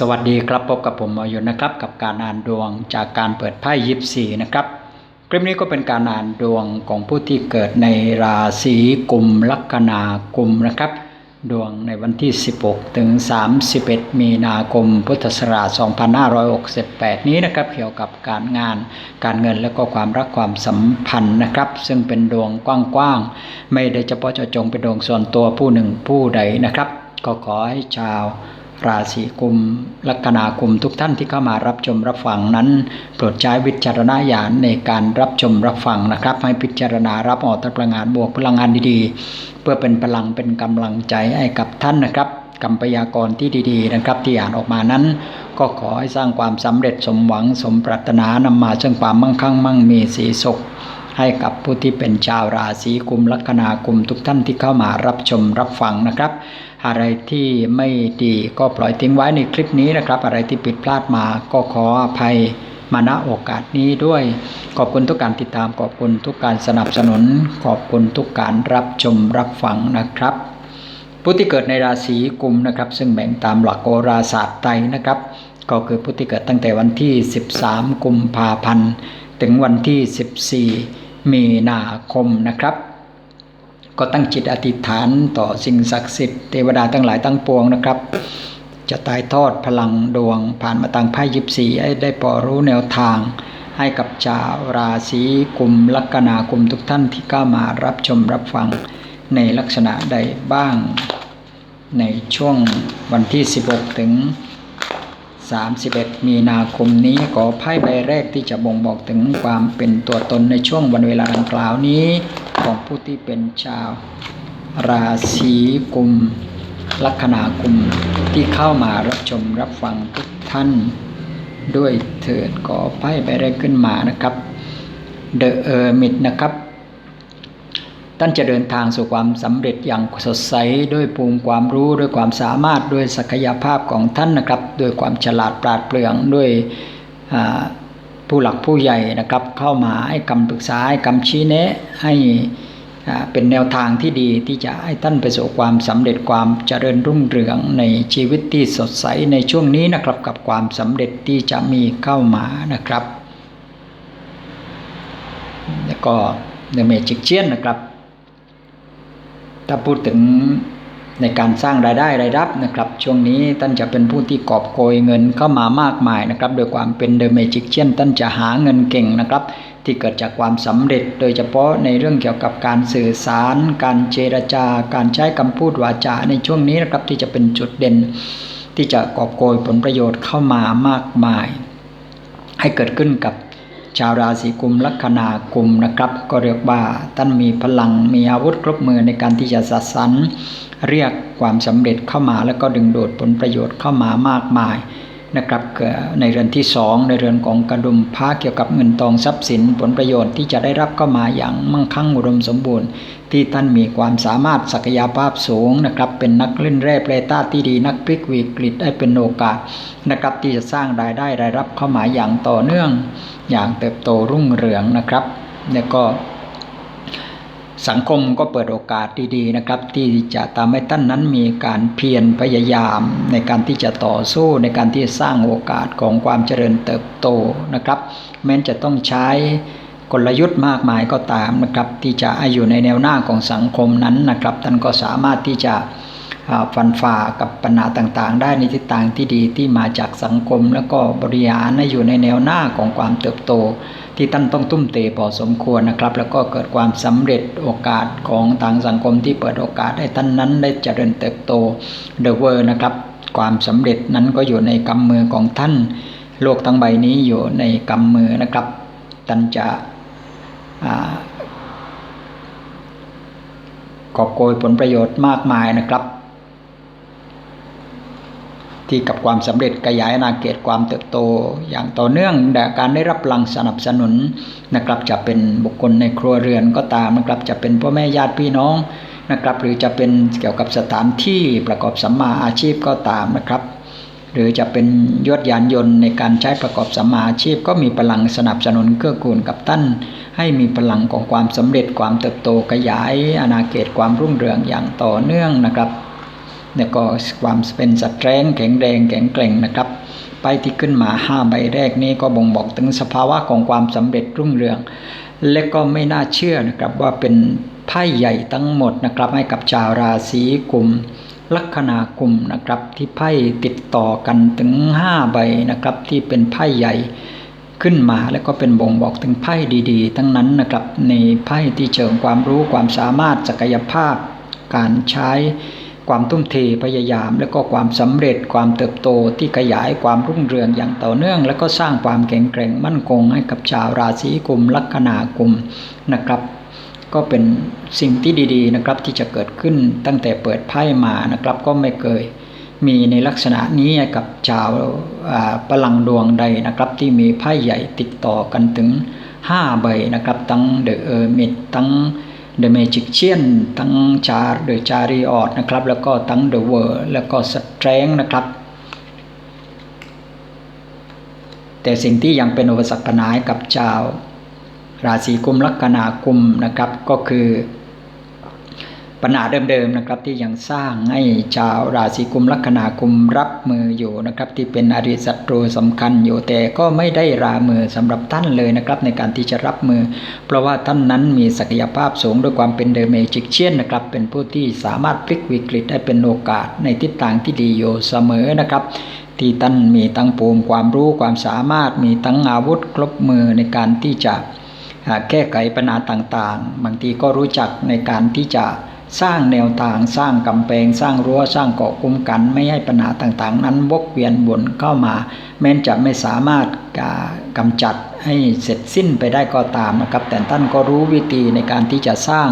สวัสดีครับพบกับผมมาอยู่นะครับ กับการอ่านดวงจากการเปิดไพ่ยิปซีนะครับคลิปนี้ก็เป็นการอ่านดวงของผู้ที่เกิดในราศีกุมลัคนากุมนะครับ ดวงในวันที่ 16 ถึง 31 มีนาคมพุทธศักราช 2568 นี้นะครับ เกี่ยวกับการงานการเงินและก็ความรักความสัมพันธ์นะครับ ซึ่งเป็นดวงกว้างๆ ไม่ได้เฉพาะเจาะจงเป็นดวงส่วนตัวผู้หนึ่งผู้ใดนะครับ ก็ขอให้ชาว ราศีกุมลัคนากุมทุกท่านที่เข้ามารับชมรับฟังนั้น โปรดใช้วิจารณญาณในการรับชมรับฟังนะครับ ให้พิจารณารับออกพลังงานบวกพลังงานดีๆ เพื่อเป็นพลังเป็นกำลังใจให้กับท่านนะครับกรรมพยากรที่ดีๆนะครับที่อ่านออกมานั้น ก็ขอให้สร้างความสำเร็จสมหวังสมปรารถนานำมาซึ่งความมั่งคั่งมั่งมีสีสุขให้กับผู้ที่เป็นชาวราศีกุมลัคนากุมทุกท่านที่เข้ามารับชมรับฟังนะครับ อะไรที่ไม่ดีก็ปล่อยทิ้งไว้ในคลิปนี้นะครับ อะไรที่ผิดพลาดมาก็ขออภัยมาณโอกาสนี้ด้วย ขอบคุณทุกการติดตามขอบคุณทุกการสนับสนุน ขอบคุณทุกการรับชมรับฟังนะครับผู้ที่เกิดในราศีกุมนะครับ ซึ่งแบ่งตามหลักโหราศาสตร์ไตรนะครับ ก็คือผู้ที่เกิดตั้งแต่วันที่ 13 กุมภาพันธ์ ถึงวันที่ 14 มีนาคมนะครับ ก็ตั้งจิตอธิษฐานต่อสิ่งศักดิ์สิทธิ์เทวดาทั้งหลายทั้งปวงนะครับ จะตายทอดพลังดวง ผ่านมาทางไพ่ยิปซีให้ได้พอรู้แนวทาง ให้กับชาวราศีกุมลัคนากุมทุกท่านที่เข้ามารับชมรับฟังในลักษณะใดบ้าง ในช่วงวันที่ 16 ถึง 31 มีนาคมนี้ขอไพ่ใบแรกที่จะบ่งบอกถึงความเป็นตัวตนในช่วงวันเวลาดังกล่าวนี้ ของผู้ที่เป็นชาว ราศีกุม ลัคนากุมที่เข้ามารับชมรับฟังทุกท่าน ด้วยเถิดขอไพ่ใบแรกขึ้นมานะครับ The Hermit นะครับ ท่านจะเดินทางสู่ความสำเร็จอย่างสดใสด้วยภูมิความรู้ด้วยความสามารถด้วยศักยภาพของท่านนะครับ ด้วยความฉลาดปราดเปรื่องด้วย ผู้หลักผู้ใหญ่นะครับเข้ามาให้คำปรึกษาให้คำชี้แนะให้เป็นแนวทางที่ดีที่จะให้ท่านประสบความสำเร็จความเจริญรุ่งเรืองในชีวิตที่สดใสในช่วงนี้นะครับกับความสำเร็จที่จะมีเข้ามานะครับ แล้วก็เดเมจิกเชียนนะครับ ถ้าพูดถึง ในการสร้างรายได้รายรับนะครับ ช่วงนี้ท่านจะเป็นผู้ที่กอบโกยเงินเข้ามามากมายนะครับโดยความเป็นเดอะเมจิกเชียนท่านจะหาเงินเก่งนะครับ ที่เกิดจากความสำเร็จ โดยเฉพาะในเรื่องเกี่ยวกับการสื่อสาร การเจรจา การใช้คำพูดวาจาในช่วงนี้นะครับที่จะเป็นจุดเด่น ที่จะกอบโกยผลประโยชน์เข้ามามากมาย ให้เกิดขึ้นกับ ชาวราศีกุมลัคนากุมนะครับ ก็เรียกว่าท่านมีพลังมีอาวุธครบมือในการที่จะสัสรรเรียกความสำเร็จเข้ามาแล้วก็ดึงดูดผลประโยชน์เข้ามามากมาย นะครับในเรือนที่สองในเรือนของกระดุมพระเกี่ยวกับเงินทองทรัพย์สินผลประโยชน์ที่จะได้รับเข้ามาอย่างมั่งคั่งอุดมสมบูรณ์ ที่ท่านมีความสามารถศักยภาพสูงนะครับเป็นนักเล่นแร่เปลต้าที่ดีนักพลิกวิกฤตได้เป็นโอกาสนะครับที่จะสร้างรายได้รายรับเข้ามาอย่างต่อเนื่อง อย่างเติบโตรุ่งเรืองนะครับแล้วก็ สังคมก็เปิดโอกาสดีๆนะครับ ที่จะทำให้ท่านนั้นมีการเพียรพยายาม ในการที่จะต่อสู้ในการที่จะสร้างโอกาสของความเจริญเติบโตนะครับ แม้จะต้องใช้กลยุทธ์มากมายก็ตามนะครับ ที่จะอยู่ในแนวหน้าของสังคมนั้นนะครับ ท่านก็สามารถที่จะฟันฝ่ากับปัญหาต่างๆ ได้ในทิศทางที่ดีที่มาจากสังคม แล้วก็บริหารอยู่ในแนวหน้าของความเติบโต ที่ท่านต้องตุ้มเตะพอสมควรนะครับ แล้วก็เกิดความสำเร็จโอกาสของทางสังคมที่เปิดโอกาสให้ท่านนั้นได้เจริญเติบโตเดอะเวอร์นะครับ ความสำเร็จนั้นก็อยู่ในกำมือของท่าน โลกทั้งใบนี้อยู่ในกำมือนะครับท่านจะกอบโกยผลประโยชน์มากมายนะครับ ที่กับความสำเร็จขยายอาณาเขตความเติบโต อย่างต่อเนื่องแต่การได้รับพลังสนับสนุนนะครับจะเป็นบุคคลในครัวเรือนก็ตามนะครับจะเป็นพ่อแม่ญาติพี่น้องนะครับหรือจะเป็นเกี่ยวกับสถานที่ประกอบสัมมาอาชีพก็ตามนะครับ หรือจะเป็นยศยานยนต์ในการใช้ประกอบสัมมาอาชีพ ก็มีพลังสนับสนุนเกื้อกูลกับท่านให้มีพลังของความสำเร็จความเติบโตขยายอาณาเขตความรุ่งเรืองอย่างต่อเนื่องนะครับ แล้วก็ความเป็นสตว์แรงแข็งแรงแข็งแกร่งนะครับไพ่ที่ขึ้นมาห้าใบแรกนี้ก็บ่งบอกถึงสภาวะของความสำเร็จรุ่งเรือง และก็ไม่น่าเชื่อนะครับว่าเป็นไพ่ใหญ่ทั้งหมดนะครับให้กับชาวราศีกุมลัคนากุมนะครับที่ไพ่ติดต่อกันถึงห้าใบนะครับที่เป็นไพ่ใหญ่ขึ้นมาแล้วก็เป็นบ่งบอกถึงไพ่ดีๆ ทั้งนั้นนะครับในไพ่ที่เชิงความรู้ความสามารถศักยภาพการใช้ ความทุ่มเทพยายาม และก็ความสำเร็จความเติบโตที่ขยายความรุ่งเรืองอย่างต่อเนื่อง และก็สร้างความแข็งแกร่งมั่นคงให้กับชาวราศีกุมลัคนากุมนะครับ ก็เป็นสิ่งที่ดีๆนะครับที่จะเกิดขึ้นตั้งแต่เปิดไพ่มานะครับก็ไม่เคยมีในลักษณะนี้กับชาวพลังดวงใดนะครับ ที่มีไพ่ใหญ่ติดต่อกันถึง 5 ใบนะครับ ทั้งเดอะเออร์มิดทั้ง เดอะเมจิกเชียนทั้งชาร์เดอะจาริออดนะครับ แล้วก็ทั้งเดอะเวอร์แล้วก็สเตรงนะครับ แต่สิ่งที่ยังเป็นอุปสรรคปัญหากับชาว ราศีกุมลัคนากุมนะครับก็คือ ปัญหาเดิมๆนะครับที่ยังสร้างให้ชาวราศีกุมลัคนากุมรับมืออยู่นะครับที่เป็นอริศัตรูสำคัญอยู่แต่ก็ไม่ได้รามือสำหรับท่านเลยนะครับในการที่จะรับมือ เพราะว่าท่านนั้นมีศักยภาพสูงด้วยความเป็นเดอเมจิกเชียนนะครับเป็นผู้ที่สามารถพลิกวิกฤตให้เป็นโอกาสในทิศทางที่ดีอยู่เสมอนะครับที่ท่านมีทั้งภูมิความรู้ความสามารถมีทั้งอาวุธครบมือในการที่จะแก้ไขปัญหาต่างๆ บางทีก็รู้จักในการที่จะ สร้างแนวทางสร้างกำแพงสร้างรั้วสร้างเกาะคุ้มกัน ไม่ให้ปัญหาต่างๆ นั้นวกเวียนวนเข้ามา แม้นจะไม่สามารถกำจัดให้เสร็จสิ้นไปได้ก็ตามนะครับ แต่ท่านก็รู้วิธีในการที่จะสร้าง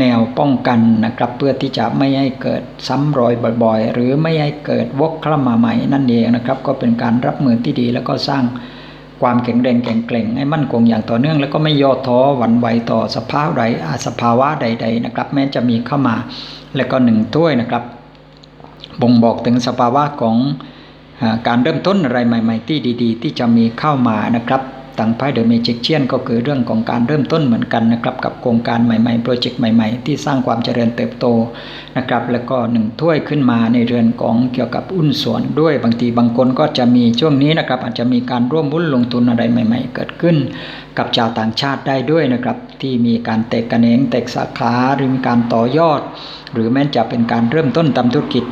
แนวป้องกันนะครับ เพื่อที่จะไม่ให้เกิดซ้ำรอยบ่อยๆ หรือไม่ให้เกิดวกเข้ามาใหม่นั่นเองนะครับ ก็เป็นการรับมือที่ดีแล้วก็สร้าง ความแข็งแรงแข็งแกร่งให้มั่นคงอย่างต่อเนื่อง แล้วก็ไม่ย่อท้อหวั่นไหวต่อสภาพใดสภาวะใด ๆ นะครับ แม้จะมีเข้ามาแล้วก็หนึ่งถ้วยนะครับ บ่งบอกถึงสภาวะของการเริ่มต้นอะไรใหม่ ๆ ที่ดี ๆ ที่จะมีเข้ามานะครับ ต่างไพ่เดอะเมจิกเชียนก็คือเรื่องของการเริ่มต้นเหมือนกันนะครับกับโครงการใหม่ๆโปรเจกต์ใหม่ๆ ที่สร้างความเจริญเติบโตนะครับแล้วก็หนึ่งถ้วยขึ้นมาในเรือนของเกี่ยวกับอุ้นส่วนด้วยบางทีบางคนก็จะมีช่วงนี้นะครับอาจจะมีการร่วมหุ้นลงทุนอะไรใหม่ ๆ เกิดขึ้น กับชาวต่างชาติได้ด้วยนะครับที่มีการแตกกระเนงแตกสาขาหรือมีการต่อยอด หรือแม้จะเป็นการเริ่มต้นทำธุรกิจ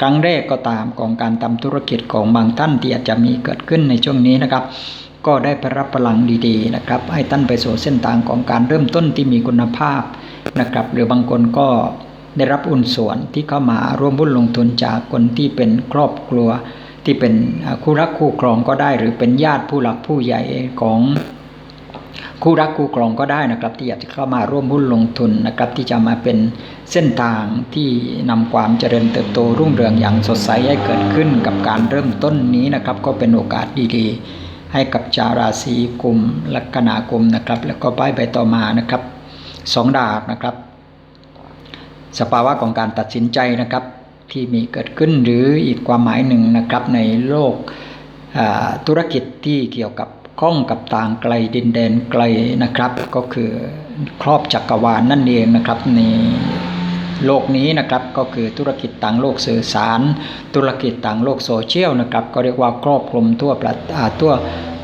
ครั้งแรกก็ตามของการทำธุรกิจของบางท่านที่อาจจะมีเกิดขึ้นในช่วงนี้นะครับ ก็ได้ไปรับพลังดีๆนะครับ ให้ท่านไปสู่เส้นทางของการเริ่มต้นที่มีคุณภาพนะครับ หรือบางคนก็ได้รับอุ่นส่วนที่เข้ามาร่วมบุญลงทุนจากคนที่เป็นครอบครัว ที่เป็นคู่รักคู่ครองก็ได้ หรือเป็นญาติผู้หลักผู้ใหญ่ของคู่รักคู่ครองก็ได้นะครับ ที่อยากจะเข้ามาร่วมหุ้นลงทุนนะครับ ที่จะมาเป็นเส้นทางที่นำความเจริญเติบโตรุ่งเรืองอย่างสดใสให้เกิดขึ้นกับการเริ่มต้นนี้นะครับ ก็เป็นโอกาสดีๆ ให้กับชาวราศีกุมลัคนากุมนะครับ แล้วก็ป้ายใบต่อมานะครับสองดาบนะครับ สภาวะของการตัดสินใจนะครับ ที่มีเกิดขึ้นหรืออีกความหมายหนึ่งนะครับในโลกธุรกิจที่เกี่ยวกับข้องกับต่างไกลดินแดนไกลนะครับ ก็คือครอบจักรวาลนนั่นเองนะครับใน โลกนี้นะครับก็คือธุรกิจต่างโลกสื่อสาร ธุรกิจต่างโลกโซเชียลนะครับก็เรียกว่าครอบคลุมทั่วประทั่ว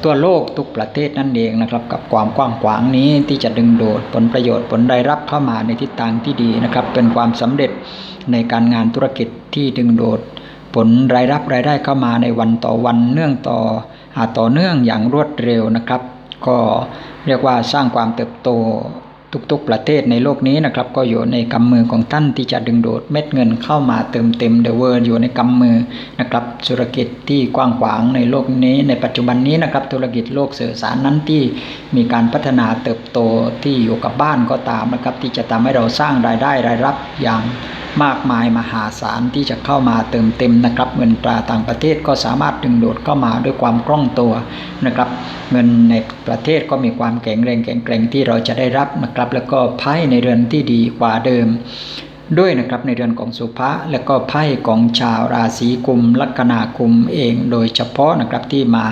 ตัวโลกทุกประเทศนั่นเองนะครับกับความกว้างขวางนี้ที่จะดึงดูดผลประโยชน์ผลรายรับเข้ามาในทิศทางที่ดีนะครับ เป็นความสำเร็จในการงานธุรกิจที่ดึงดูดผลรายรับรายได้เข้ามาในวันต่อวันเนื่องต่อต่อเนื่องอย่างรวดเร็วนะครับ ก็เรียกว่าสร้างความเติบโต ทุกๆประเทศในโลกนี้นะครับ ก็อยู่ในกำมือของท่านที่จะดึงดูดเม็ดเงินเข้ามาเติมเต็มเดอะเวิร์อยู่ในกำมือนะครับธุรกิจที่กว้างขวางในโลกนี้ ในปัจจุบันนี้นะครับธุรกิจโลกสื่อสารนั้นที่มีการพัฒนาเติบโตที่อยู่กับบ้านก็ตามนะครับที่จะทำให้เราสร้างรายได้รายรับอย่าง มากมายมหาศาลที่จะเข้ามาเติมเต็มนะครับ เงินตราต่างประเทศก็สามารถดึงดูดเข้ามาด้วยความคล่องตัวนะครับ เงินในประเทศก็มีความแข็งแรงแข็งแกร่งที่เราจะได้รับนะครับ แล้วก็ไพ่ในเรือนที่ดีกว่าเดิม ด้วยนะครับในเรือนของสุภะและก็ไพ่ของชาวราศีกุมลัคนากุมเองโดยเฉพาะนะครับที่มา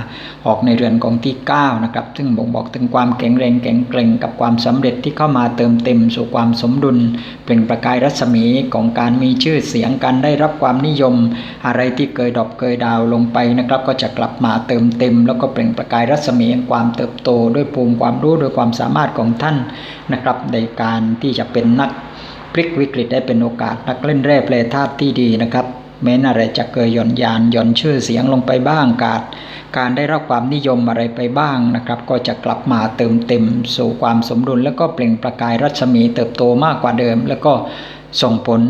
ออกในเรือนของที่9นะครับซึ่งบ่งบอกถึงความแข็งแรงแข็งแกร่งกับความสำเร็จที่เข้ามาเติมเต็มสู่ความสมดุล เป็นประกายรัศมีของการมีชื่อเสียงการได้รับความนิยม อะไรที่เคยดรอปเคยดาวลงไปนะครับก็จะกลับมาเติมเต็ม แล้วก็เปล่งประกายรัศมีแห่งความเติบโต ด้วยภูมิความรู้ด้วยความสามารถของท่านนะครับในการที่จะเป็นนัก พลิกวิกฤตได้เป็นโอกาสนักเล่นแร่เปลธาตุที่ดีนะครับแม้นอะไรจะเกิดหย่อนยานหย่อนชื่อเสียงลงไปบ้างกาดการได้รับความนิยมอะไรไปบ้างนะครับ ก็จะกลับมาเติมเต็มสู่ความสมดุล แล้วก็เปล่งประกายรัศมีเติบโตมากกว่าเดิม แล้วก็ ส่งผล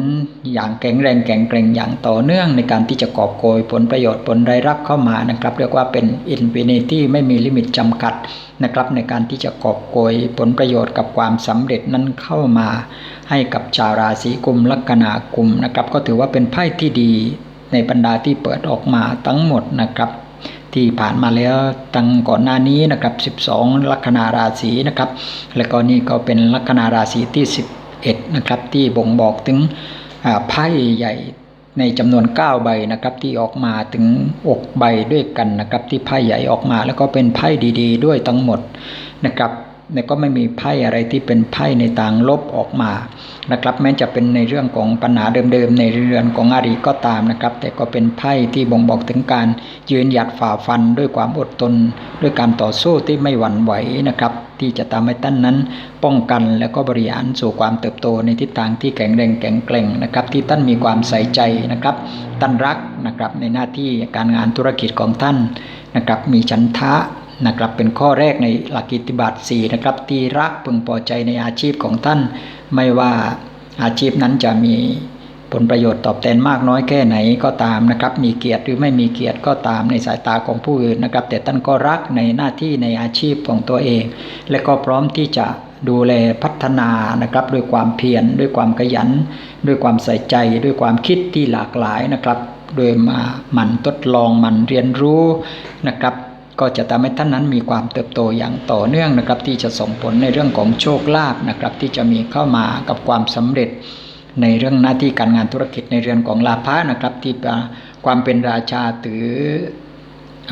อย่างแข็งแรงแข็งแกร่งอย่างต่อเนื่องในการที่จะกอบโกยผลประโยชน์ผลรายรับเข้ามานะครับ เรียกว่าเป็นอินฟินิตี้ไม่มีลิมิตจำกัดนะครับ ในการที่จะกอบโกยผลประโยชน์กับความสำเร็จนั้นเข้ามา ให้กับชาวราศีกุมลัคนากุมนะครับ ก็ถือว่าเป็นไพ่ที่ดีในบรรดาที่เปิดออกมาทั้งหมดนะครับที่ผ่านมาแล้วตั้งก่อนหน้านี้นะครับ 12 ลัคนาราศีนะครับ แล้วก็นี่ก็เป็นลัคนาราศีที่ 10 11นะครับที่บ่งบอกถึงไพ่ใหญ่ในจำนวน 9 ใบนะครับที่ออกมาถึงอกใบด้วยกันนะครับที่ไพ่ใหญ่ออกมา แล้วก็เป็นไพ่ดี ๆ ด้วยทั้งหมดนะครับ แล้วก็ไม่มีไพ่อะไรที่เป็นไพ่ในทางลบออกมานะครับ แม้จะเป็นในเรื่องของปัญหาเดิมๆในเรือนของอารีก็ตามนะครับ แต่ก็เป็นไพ่ที่บ่งบอกถึงการยืนหยัดฝ่าฟันด้วยความอดทนด้วยการต่อสู้ที่ไม่หวั่นไหวนะครับที่จะทำให้ท่านนั้นป้องกันแล้วก็บริหารสู่ความเติบโตในทิศทางที่แข็งแรงแข็งแกร่งนะครับ ที่ท่านมีความใส่ใจนะครับท่านรักนะครับในหน้าที่การงานธุรกิจของท่านนะครับ มีฉันทะ นะครับเป็นข้อแรกในหลักกิตติบัตร4นะครับที่รักพึงพอใจในอาชีพของท่าน ไม่ว่าอาชีพนั้นจะมีผลประโยชน์ตอบแทนมากน้อยแค่ไหนก็ตามนะครับ มีเกียรติหรือไม่มีเกียรติก็ตามในสายตาของผู้อื่นนะครับ แต่ท่านก็รักในหน้าที่ในอาชีพของตัวเอง และก็พร้อมที่จะดูแลพัฒนานะครับ ด้วยความเพียรด้วยความขยัน ด้วยความใส่ใจ ด้วยความคิดที่หลากหลายนะครับ โดยมาหมั่นทดลองหมั่นเรียนรู้นะครับ ก็จะทำให้ท่านนั้นมีความเติบโตอย่างต่อเนื่องนะครับ ที่จะส่งผลในเรื่องของโชคลาภนะครับ ที่จะมีเข้ามากับความสำเร็จ ในเรื่องหน้าที่การงานธุรกิจในเรือนของลาภะนะครับ ที่ความเป็นราชาถือ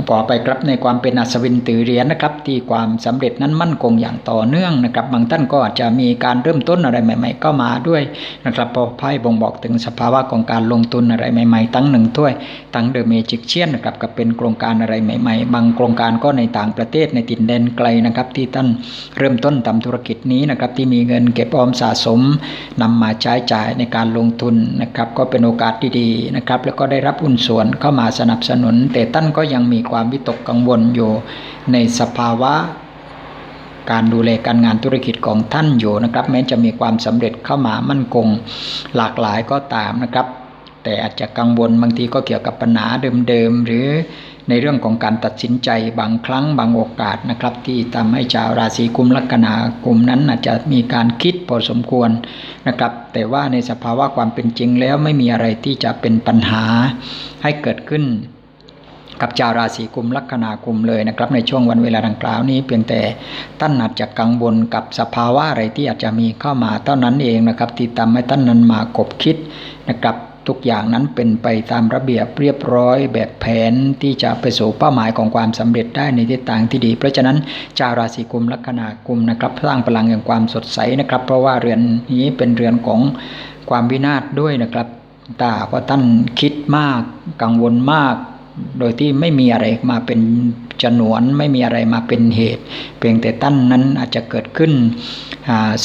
พอไปครับในความเป็นอัศวินตือเหรียญนะครับ ที่ความสำเร็จนั้นมั่นคงอย่างต่อเนื่องนะครับ บางท่านก็อาจจะมีการเริ่มต้นอะไรใหม่ ๆ ก็มาด้วยนะครับพอไพ่บ่งบอกถึงสภาวะของการลงทุนอะไรใหม่ๆ ตั้งหนึ่งถ้วยตั้งเดอะเมจิกเชียนนะครับกับเป็นโครงการอะไรใหม่ ๆ บางโครงการก็ในต่างประเทศในตินแดนไกลนะครับ ที่ท่านเริ่มต้นทำธุรกิจนี้นะครับที่มีเงินเก็บออมสะสมนำมาใช้จ่ายในการลงทุนนะครับ ก็เป็นโอกาสดีๆนะครับแล้วก็ได้รับอุ่นส่วนเข้ามาสนับสนุน แต่ท่านก็ยังมีความวิตกกังวลอยู่ในสภาวะการดูแลการงานธุรกิจของท่านอยู่นะครับ แม้จะมีความสำเร็จเข้ามามั่นคงหลากหลายก็ตามนะครับ แต่อาจจะกังวลบางทีก็เกี่ยวกับปัญหาเดิมๆหรือในเรื่องของการตัดสินใจบางครั้งบางโอกาสนะครับ ที่ทำให้ชาวราศีกุมลัคนากลุ่มนั้นอาจจะมีการคิดพอสมควรนะครับ แต่ว่าในสภาวะความเป็นจริงแล้วไม่มีอะไรที่จะเป็นปัญหาให้เกิดขึ้น กับชาวราศีกุมลัคนากุมเลยนะครับ ในช่วงวันเวลาดังกล่าวนี้เพียงแต่ท่านอาจจะกังวลกับสภาวะอะไรที่อาจจะมีเข้ามาเท่านั้นเองนะครับที่ทำให้ท่านนั้นมากบคิดนะครับทุกอย่างนั้นเป็นไปตามระเบียบเรียบร้อยแบบแผนที่จะไปสู่เป้าหมายของความสำเร็จได้ในทิศทางที่ดี เพราะฉะนั้นชาวราศีกุมลัคนากุมนะครับสร้างพลังแห่งความสดใสนะครับ เพราะว่าเรือนนี้เป็นเรือนของความวินาศด้วยนะครับแตาว่าท่านคิดมากกังวลมาก โดยที่ไม่มีอะไรมาเป็นจนวนไม่มีอะไรมาเป็นเหตุ เพียงแต่ท่านนั้นอาจจะเกิดขึ้น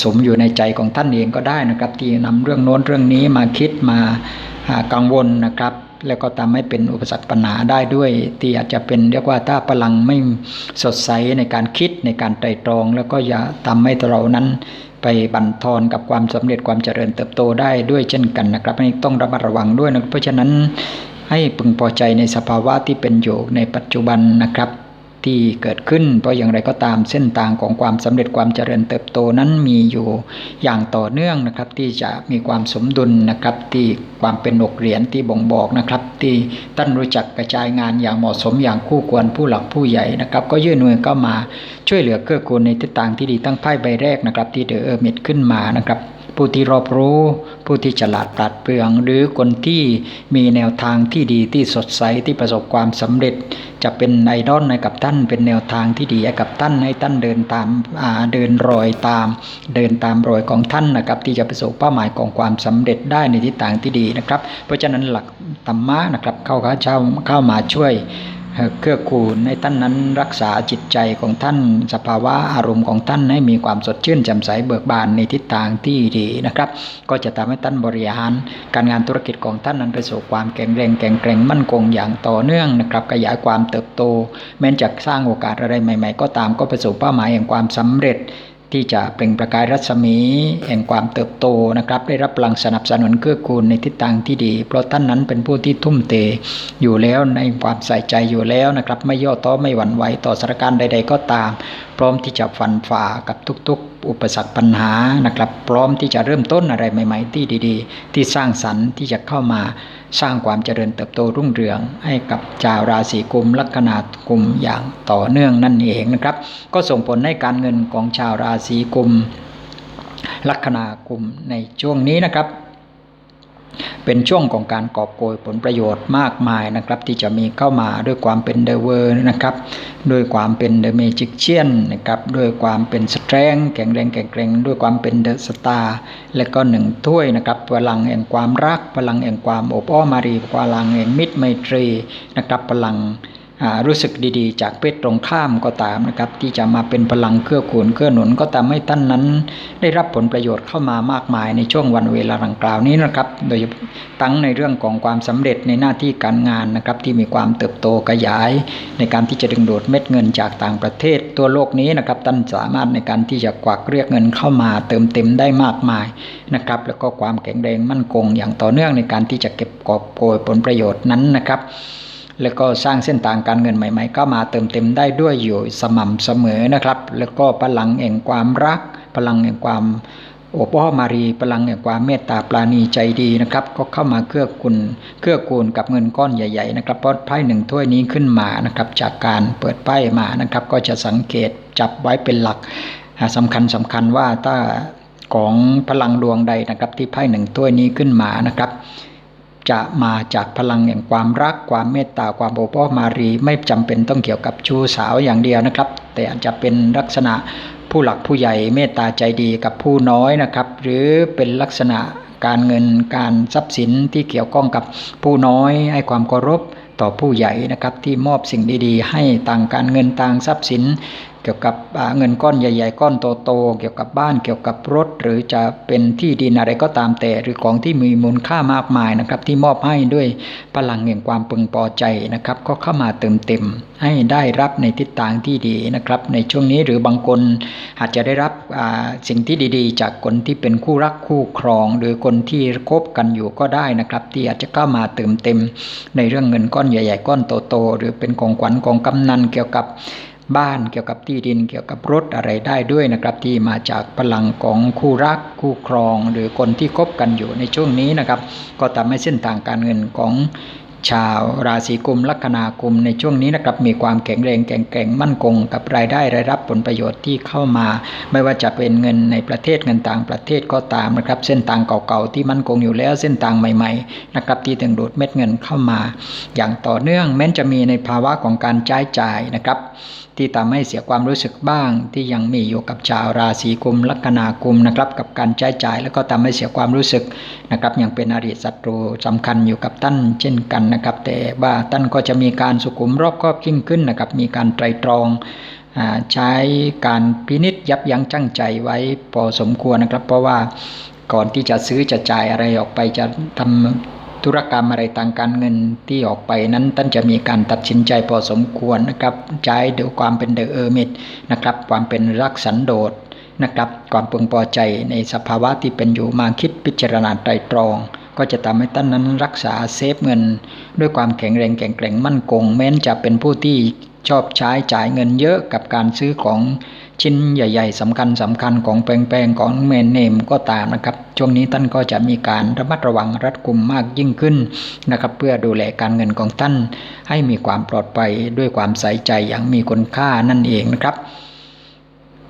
สมอยู่ในใจของท่านเองก็ได้นะครับ ที่นำเรื่องโน้นเรื่องนี้มาคิดมากังวลนะครับ แล้วก็ทำให้เป็นอุปสรรคปัญหาได้ด้วย ที่อาจจะเป็นเรียกว่าถ้าพลังไม่สดใสในการคิดในการไตรตรอง แล้วก็อย่าทำให้เรานั้นไปบั่นทอนกับความสำเร็จความเจริญเติบโตได้ด้วยเช่นกันนะครับนี่ต้องระมัดระวังด้วยนะเพราะฉะนั้น ให้พึงพอใจในสภาวะที่เป็นอยู่ในปัจจุบันนะครับ ที่เกิดขึ้น เพราะอย่างไรก็ตามเส้นทางของความสำเร็จความเจริญเติบโตนั้นมีอยู่อย่างต่อเนื่องนะครับ ที่จะมีความสมดุลนะครับ ที่ความเป็นหกเหรียญที่บ่งบอกนะครับ ที่ท่านรู้จักกระจายงานอย่างเหมาะสมอย่างคู่ควรผู้หลักผู้ใหญ่นะครับ ก็ยื่นมือเข้ามาช่วยเหลือเกื้อกูลในทิศทางที่ดีตั้งไพ่ใบแรกนะครับ ที่เดอเออร์มิดขึ้นมานะครับ ผู้ที่รอบรู้ ผู้ที่ฉลาดปราดเปรื่อง หรือคนที่มีแนวทางที่ดีที่สดใสที่ประสบความสำเร็จ จะเป็นไอดอลให้กับท่าน เป็นแนวทางที่ดีให้กับท่านให้ท่านเดินตามเดินรอยตาม เดินตามรอยของท่านนะครับ ที่จะประสบเป้าหมายของความสำเร็จได้ในทิศทางที่ดีนะครับ เพราะฉะนั้นหลักธรรมะนะครับเข้าข้าเจ้าเข้ามาช่วย เกื้อกูลให้ท่านนั้นรักษาจิตใจของท่าน สภาวะอารมณ์ของท่านให้มีความสดชื่นแจ่มใสเบิกบานในทิศทางที่ดีนะครับ ก็จะทำให้ท่านบริหาร การงานธุรกิจของท่านนั้นประสบความแข็งแรงแข็งแกร่งมั่นคงอย่างต่อเนื่องนะครับขยายความเติบโต แม้จะสร้างโอกาสอะไรใหม่ ๆ ก็ตามก็ประสบเป้าหมายแห่งความสำเร็จ ที่จะเปล่งประกายรัศมีแห่งความเติบโตนะครับ ได้รับพลังสนับสนุนเกื้อกูลในทิศทางที่ดี เพราะท่านนั้นเป็นผู้ที่ทุ่มเทอยู่แล้วในความใส่ใจอยู่แล้วนะครับ ไม่ย่อท้อไม่หวั่นไหวต่อสถานการณ์ใด ๆ ก็ตาม พร้อมที่จะฟันฝ่ากับทุกๆ อุปสรรคปัญหานะครับ พร้อมที่จะเริ่มต้นอะไรใหม่ ๆ ที่ดี ๆ ที่สร้างสรรค์ที่จะเข้ามา สร้างความเจริญเติบโตรุ่งเรือง ให้กับชาวราศีกุมลัคนากุมอย่างต่อเนื่องนั่นเองนะครับ ก็ส่งผลให้การเงินของชาวราศีกุมลัคนากุมในช่วงนี้นะครับ เป็นช่วงของการกอบโกยผลประโยชน์มากมายนะครับ ที่จะมีเข้ามาด้วยความเป็นเดเวอร์นะครับด้วยความเป็นเดอะเมจิกเชียนนะครับด้วยความเป็นสแตรงแข็งแรงแข็งแกร่งด้วยความเป็นเดอะสตาร์และก็หนึ่งถ้วยนะครับพลังแห่งความรัก พลังแห่งความอบอ้อมารีพลังแห่งมิตรไมตรีนะครับพลัง รู้สึกดีๆ จากเพศตรงข้ามก็ตามนะครับ ที่จะมาเป็นพลังเครื่อขูนเครื่อหนุนก็ทำให้ท่านนั้น ได้รับผลประโยชน์เข้ามามากมายในช่วงวันเวลาดังกล่าวนี้นะครับ โดยตั้งในเรื่องของความสำเร็จในหน้าที่การงานนะครับ ที่มีความเติบโตขยาย ในการที่จะดึงดูดเม็ดเงินจากต่างประเทศตัวโลกนี้นะครับท่านสามารถในการที่จะกวักเรียกเงินเข้ามาเติมเต็มได้มากมายนะครับ แล้วก็ความแข็งแรงมั่นคงอย่างต่อเนื่องในการที่จะเก็บกอบโกยผลประโยชน์นั้นนะครับ แล้วก็สร้างเส้นทางการเงินใหม่ๆ ก็มาเติมเต็มได้ด้วยอยู่สม่ำเสมอนะครับ แล้วก็พลังแห่งความรัก พลังแห่งความโอปอมารีพลังแห่งความเมตตาปราณีใจดีนะครับ ก็เข้ามาเกื้อกูลเกื้อกูลกับเงินก้อนใหญ่ๆนะครับเพราะไพ่หนึ่งถ้วยนี้ขึ้นมานะครับ จากการเปิดไพ่มานะครับ ก็จะสังเกตจับไว้เป็นหลักสำคัญสำคัญว่าถ้าของพลังดวงใดนะครับ ที่ไพ่หนึ่งถ้วยนี้ขึ้นมานะครับ จะมาจากพลังแห่งความรักความเมตตาความโอปอมารี ไม่จำเป็นต้องเกี่ยวกับชู้สาวอย่างเดียวนะครับ แต่อาจจะเป็นลักษณะผู้หลักผู้ใหญ่เมตตาใจดีกับผู้น้อยนะครับ หรือเป็นลักษณะการเงินการทรัพย์สินที่เกี่ยวข้องกับผู้น้อยให้ความเคารพต่อผู้ใหญ่นะครับที่มอบสิ่งดีๆ ให้ต่างการเงินต่างทรัพย์สิน เกี่ยวกับเงินก้อนใหญ่ ๆ ก้อนโตๆเกี่ยวกับบ้านเกี่ยวกับรถ หรือจะเป็นที่ดินอะไรก็ตามแต่ หรือของที่มีมูลค่ามากมายนะครับ ที่มอบให้ด้วยพลังแห่งความพึงพอใจนะครับ ก็เข้ามาเติมเต็มให้ได้รับในทิศทางที่ดีนะครับ ในช่วงนี้หรือบางคนอาจจะได้รับสิ่งที่ดีๆ จากคนที่เป็นคู่รักคู่ครอง หรือคนที่คบกันอยู่ก็ได้นะครับ ที่อาจจะเข้ามาเติมเต็ม ในเรื่องเงินก้อนใหญ่ ๆ ก้อนโตๆหรือเป็นของขวัญของกำนันเกี่ยวกับบ้านเกี่ยวกับที่ดินเกี่ยวกับรถอะไรได้ด้วยนะครับ ที่มาจากพลังของคู่รักคู่ครอง หรือคนที่คบกันอยู่ในช่วงนี้นะครับ ก็ทำให้เส้นทางการเงินของชาวราศีกุมลัคนากุมในช่วงนี้นะครับมีความแข็งแรงแข็งมั่นคง กับรายได้รายรับผลประโยชน์ที่เข้ามา ไม่ว่าจะเป็นเงินในประเทศเงินต่างประเทศก็ตามนะครับ เส้นทางเก่าๆที่มั่นคงอยู่แล้วเส้นทางใหม่ๆนะครับที่ถึงดูดเม็ดเงินเข้ามา อย่างต่อเนื่องแม้จะมีในภาวะของการใช้จ่ายนะครับที่ทำให้เสียความรู้สึกบ้าง ที่ยังมีอยู่กับชาวราศีกุมลัคนากุมนะครับกับการใช้จ่ายแล้วก็ทำให้เสียความรู้สึกนะครับยังเป็นอริศัตรูสำคัญอยู่กับท่านเช่นกันนะครับ แต่ว่าท่านก็จะมีการสุขุมรอบครอบยิ่งขึ้นนะครับมีการไตรตรองใช้การพินิษยับยั้งชั่งใจไว้พอสมควรนะครับ เพราะว่าก่อนที่จะซื้อจะจ่ายอะไรออกไปจะทำ ธุรกรรมอะไรต่างการเงินที่ออกไปนั้นท่านจะมีการตัดสินใจพอสมควรนะครับใช้ดูความเป็นเดอะเออร์มิดนะครับความเป็นรักสันโดษนะครับความพึงพอใจในสภาวะที่เป็นอยู่มาคิดพิจารณาไตรตรอง ก็จะทำให้ท่านนั้นรักษาเซฟเงิน ด้วยความแข็งแรงแข็งแกร่งมั่นคงแม้นจะเป็นผู้ที่ชอบใช้จ่ายเงินเยอะกับการซื้อของ ชิ้นใหญ่ๆสำคัญสำคัญของแปลงๆของเมนเนมก็ตามนะครับ ช่วงนี้ท่านก็จะมีการระมัดระวังรัดกุมมากยิ่งขึ้นนะครับ เพื่อดูแลการเงินของท่าน ให้มีความปลอดภัยด้วยความใส่ใจอย่างมีคุณค่านั่นเองนะครับ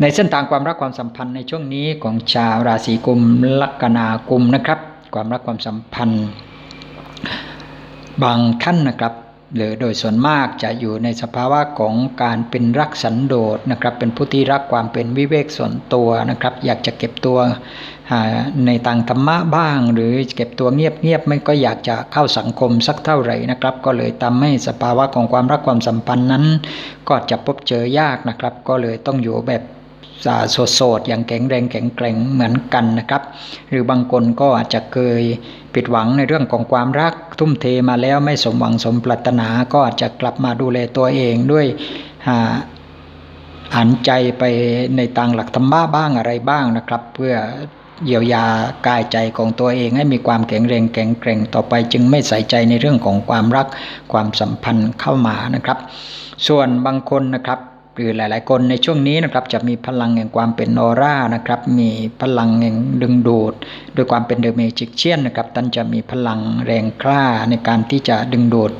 ในเส้นทางความรักความสัมพันธ์ในช่วงนี้ของชาวราศีกุมลัคนากุมนะครับ ความรักความสัมพันธ์ บางท่านนะครับ หรือโดยส่วนมากจะอยู่ในสภาวะของการเป็นรักสันโดษนะครับ เป็นผู้ที่รักความเป็นวิเวกส่วนตัวนะครับ อยากจะเก็บตัวในต่างธรรมะบ้าง หรือเก็บตัวเงียบๆไม่ก็อยากจะเข้าสังคมสักเท่าไหร่นะครับ ก็เลยทำให้สภาวะของความรักความสัมพันธ์นั้น ก็จะพบเจอยากนะครับ ก็เลยต้องอยู่แบบ โสดๆ อย่างแข็งแรงแข็งแกร่งเหมือนกันนะครับ หรือบางคนก็อาจจะเคยผิดหวังในเรื่องของความรักทุ่มเทมาแล้วไม่สมหวังสมปรารถนาก็อาจจะกลับมาดูแลตัวเองด้วยหันใจไปในทางหลักธรรมะบ้างอะไรบ้างนะครับ เพื่อเยียวยากายใจของตัวเองให้มีความแข็งแรงแข็งแกร่งต่อไปจึงไม่ใส่ใจในเรื่องของความรักความสัมพันธ์เข้ามานะครับ ส่วนบางคนนะครับ หรือหลาย ๆ คนในช่วงนี้นะครับจะมีพลังแห่งความเป็นออร่านะครับ มีพลังแห่งดึงดูดด้วยความเป็นเดอะเมจิกเชียนนะครับท่านจะมีพลังแรงกล้าในการที่จะดึงดูด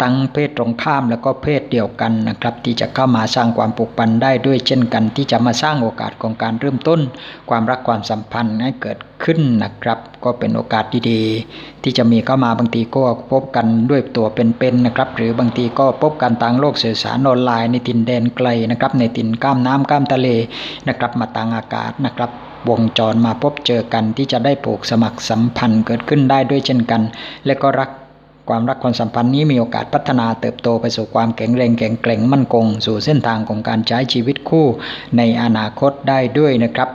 ทั้งเพศตรงข้ามแล้วก็เพศเดียวกันนะครับ ที่จะเข้ามาสร้างความผูกพันได้ด้วยเช่นกัน ที่จะมาสร้างโอกาสของการเริ่มต้น ความรักความสัมพันธ์ให้เกิด ขึ้นนะครับ ก็เป็นโอกาสดีๆ ที่จะมีเข้ามาบางทีก็พบกันด้วยตัวเป็นๆนะครับ หรือบางทีก็พบกันทางโลกสื่อสารออนไลน์ในตินแดนไกลนะครับ ในตินก้ามน้ำก้ามทะเลนะครับ มาต่างอากาศนะครับวงจรมาพบเจอกันที่จะได้ผูกสมัครสัมพันธ์เกิดขึ้นได้ด้วยเช่นกัน และก็รักความรักความสัมพันธ์นี้มีโอกาสพัฒนาเติบโตไปสู่ความแข็งแรงแข็งแกร่งมั่นคง สู่เส้นทางของการใช้ชีวิตคู่ในอนาคตได้ด้วยนะครับ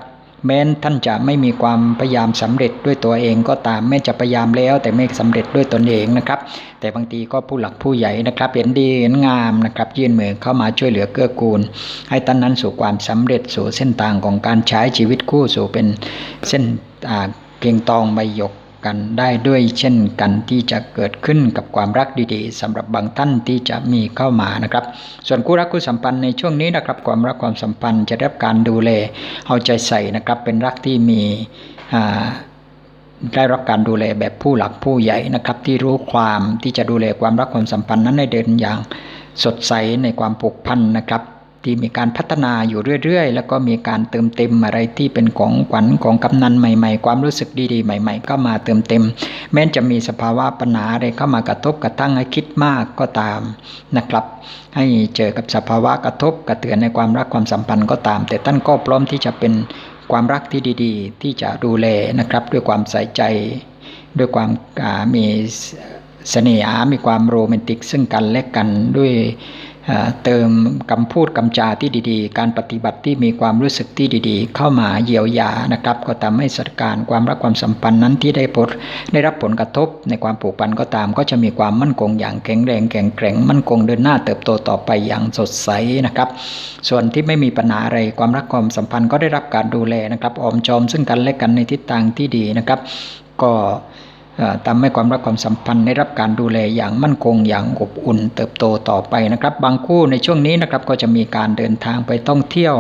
แม้นท่านจะไม่มีความพยายามสำเร็จด้วยตัวเองก็ตามแม้จะพยายามแล้ว แต่ไม่สำเร็จด้วยตนเองนะครับ แต่บางทีก็ผู้หลักผู้ใหญ่นะครับเห็นดีเห็นงามนะครับยื่นมือเข้ามาช่วยเหลือเกื้อกูล ให้ท่านนั้นสู่ความสำเร็จสู่เส้นทางของการใช้ชีวิตคู่สู่เป็นเส้นเกียงตองใบหยก กันได้ด้วยเช่นกันที่จะเกิดขึ้นกับความรักดีๆสำหรับบางท่านที่จะมีเข้ามานะครับ ส่วนคู่รักคู่สัมพันธ์ในช่วงนี้นะครับ ความรักความสัมพันธ์จะได้รับการดูแลเอาใจใส่นะครับเป็นรักที่มีได้รับการดูแลแบบผู้หลักผู้ใหญ่นะครับที่รู้ความที่จะดูแลความรักความสัมพันธ์นั้นในเดินอย่างสดใสในความผูกพันนะครับ ที่มีการพัฒนาอยู่เรื่อยๆ แล้วก็มีการเติมเต็มอะไรที่เป็นของขวัญของกำนันใหม่ ๆ ความรู้สึกดีๆ ใหม่ ๆ ก็มาเติมเต็ม แม้จะมีสภาวะปัญหาอะไรเข้ามากระทบกระทั่งให้คิดมากก็ตามนะครับ ให้เจอกับสภาวะกระทบกระเตือนในความรักความสัมพันธ์ก็ตาม แต่ท่านก็พร้อมที่จะเป็นความรักที่ดีๆ ที่จะดูแลนะครับ ด้วยความใส่ใจ ด้วยความมีเสน่หา มีความโรแมนติกซึ่งกันและกันด้วย เติมคำพูดคำจาที่ดีๆ การปฏิบัติที่มีความรู้สึกที่ดีๆ เข้ามาเยียวยานะครับ ก็ทำให้สถานการณ์ความรักความสัมพันธ์นั้นที่ได้ผลได้รับผลกระทบในความผูกพันก็ตาม ก็จะมีความมั่นคงอย่างแข็งแรงแข็งแกร่งมั่นคงเดินหน้าเติบโตต่อไปอย่างสดใสนะครับ ส่วนที่ไม่มีปัญหาอะไรความรักความสัมพันธ์ก็ได้รับการดูแลนะครับออมจอมซึ่งกันและกันในทิศทางที่ดีนะครับ ก็ ทำให้ความรักความสัมพันธ์ได้รับการดูแลอย่างมั่นคงอย่างอบอุ่น เติบโตต่อไปนะครับ บางคู่ในช่วงนี้นะครับก็จะมีการเดินทางไปท่องเที่ยว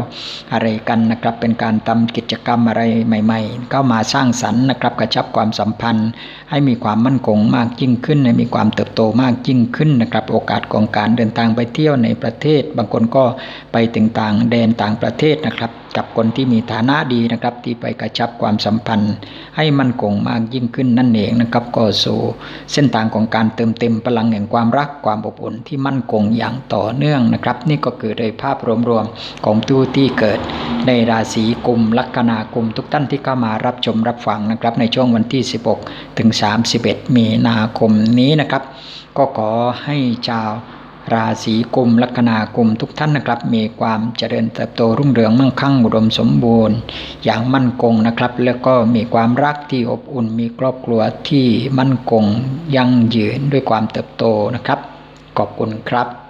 อะไรกันนะครับ เป็นการทำกิจกรรมอะไรใหม่ๆเข้ามาสร้างสรรค์นะครับกระชับความสัมพันธ์ ให้มีความมั่นคงมากยิ่งขึ้นให้มีความเติบโตมากยิ่งขึ้นนะครับ โอกาสของการเดินทางไปเที่ยวในประเทศ บางคนก็ไปถึงต่างแดนต่างประเทศนะครับกับคนที่มีฐานะดีนะครับ ที่ไปกระชับความสัมพันธ์ ให้มั่นคงมากยิ่งขึ้นนั่นเองนะครับ ก็สู่เส้นทางของการเติมเต็มพลังแห่งความรักความอบอุ่นที่มั่นคงอย่างต่อเนื่องนะครับ นี่ก็คือโดยภาพรวมๆของผู้ที่เกิด ในราศีกุมลัคนากุมทุกท่านที่เข้ามารับชมรับฟังนะครับ ในช่วงวันที่ 16 ถึง 31 มีนาคมนี้นะครับ ก็ขอให้ชาว ราศีกุมลัคนากุมทุกท่านนะครับ มีความเจริญเติบโตรุ่งเรืองมั่งคั่งอุดมสมบูรณ์ อย่างมั่นคงนะครับ แล้วก็มีความรักที่อบอุ่น มีครอบครัวที่มั่นคงยั่งยืนด้วยความเติบโตนะครับ ขอบคุณครับ